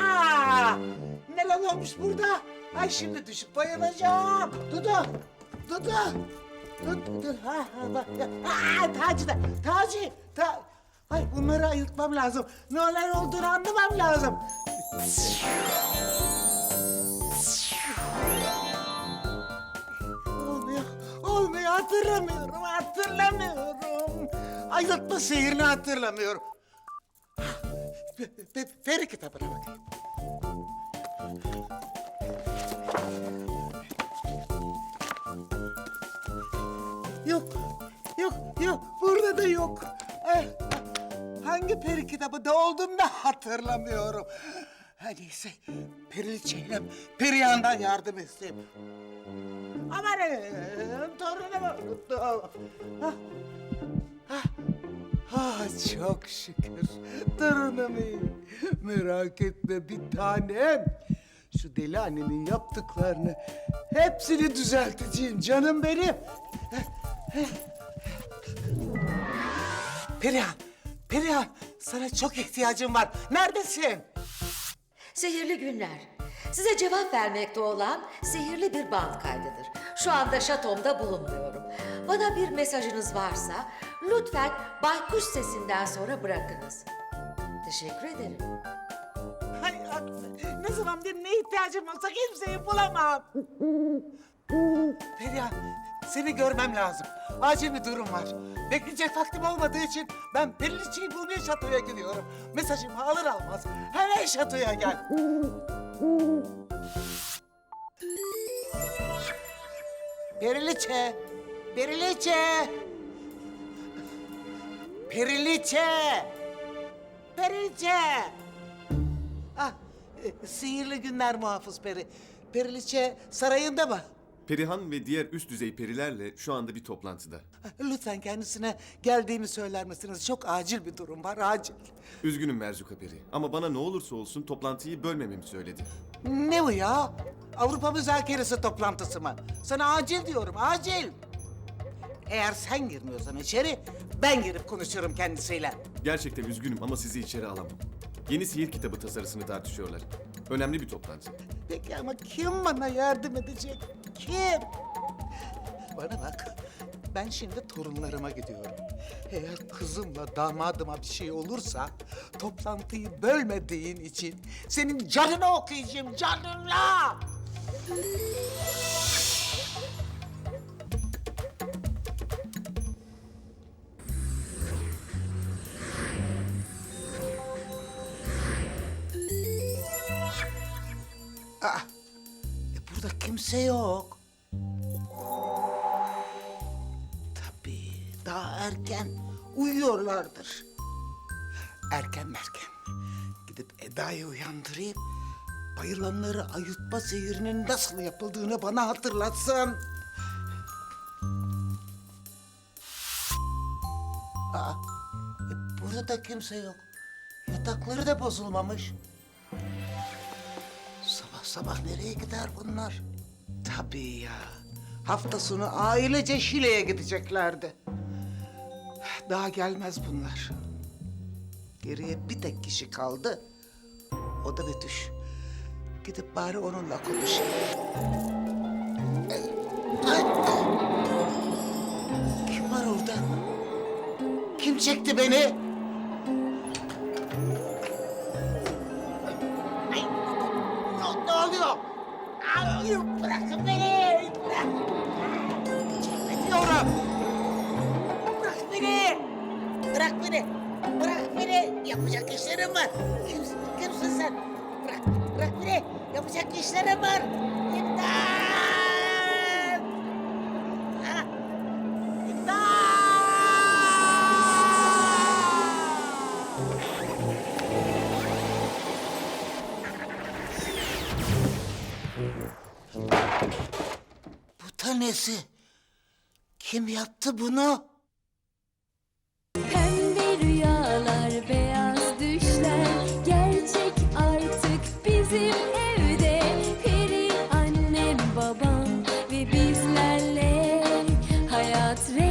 Aa, neler olmuş burada? Ay şimdi düşüp bayılacağım. Dudu, Dudu. Dur, dur, ha, ha, bak. Aa, Taci de, Taci, ta... Ay bunları ayıltmam lazım. Neler olduğunu anlamam lazım. Olmuyor, olmuyor. Hatırlamıyorum, hatırlamıyorum. Ayıltma sihirini hatırlamıyorum. Pe- pe- Peri kitabına bakayım. Yok, yok, yok. Burada da yok. Eh, hangi peri kitabında olduğunu da hatırlamıyorum. Her neyse, Periliçe'yle Perihan'dan yardım isteyeyim. Amanın, torunumu unuttum. Ah, ah, ah, çok şükür. Torunum iyi. Merak etme bir tanem. Şu deli annenin yaptıklarını hepsini düzelteceğim canım benim. Perihan, Perihan sana çok ihtiyacım var. Neredesin? Sihirli günler. Size cevap vermekte olan sihirli bir band kaydıdır. Şu anda şatomda bulunmuyorum. Bana bir mesajınız varsa lütfen baykuş sesinden sonra bırakınız. Teşekkür ederim. Hay, ne zamandır ne ihtiyacım olsa kimseyi bulamam. Perihan, seni görmem lazım. Acil bir durum var. Bekleyecek vaktim olmadığı için ben Periliçe'yi bulmaya şatoya gidiyorum. Mesajımı alır almaz hemen şatoya gel. Periliçe, Periliçe. Periliçe. Periliçe. Ah, e, sihirli günler muhafız peri. Periliçe sarayında mı? Perihan ve diğer üst düzey perilerle şu anda bir toplantıda. Lütfen kendisine geldiğimi söyler misiniz? Çok acil bir durum var, acil. Üzgünüm Merzuka Peri ama bana ne olursa olsun toplantıyı bölmememi söyledi. Ne bu ya? Avrupa müzakeresi toplantısı mı? Sana acil diyorum, acil. Eğer sen girmiyorsan içeri, ben girip konuşurum kendisiyle. Gerçekten üzgünüm ama sizi içeri alamam. Yeni sihir kitabı tasarısını tartışıyorlar. Önemli bir toplantı. Peki ama kim bana yardım edecek? Kim? Bana bak. Ben şimdi torunlarıma gidiyorum. Eğer kızımla damadıma bir şey olursa toplantıyı bölmediğin için senin canını okuyacağım canınla. Aa, e burada kimse yok. Tabii daha erken uyuyorlardır. Erken merken gidip Eda'yı uyandırayım. Bayılanları ayıltma sihirinin nasıl yapıldığını bana hatırlatsın. Aa, e burada da kimse yok. Yatakları da bozulmamış. Sabah nereye gider bunlar? Tabii ya. Hafta sonu ailece Şile'ye gideceklerdi. Daha gelmez bunlar. Geriye bir tek kişi kaldı. O da Betüş. Gidip bari onunla konuşayım. Ay, ay. Kim var orada? Kim çekti beni? Ay, bırakın beni! Bırak! Çekme diyorum! Bırak beni! Bırak beni! Bırak beni! Yapacak işlerim var! Kimsin, kimsin sen? Bırak, bırak beni! Yapacak işlerim var! İmdat! Bu tanesi. Kim yaptı bunu? Pembe rüyalar, beyaz düşler, gerçek artık bizim evde. Peri annem, babam ve bizlerle hayat rengi.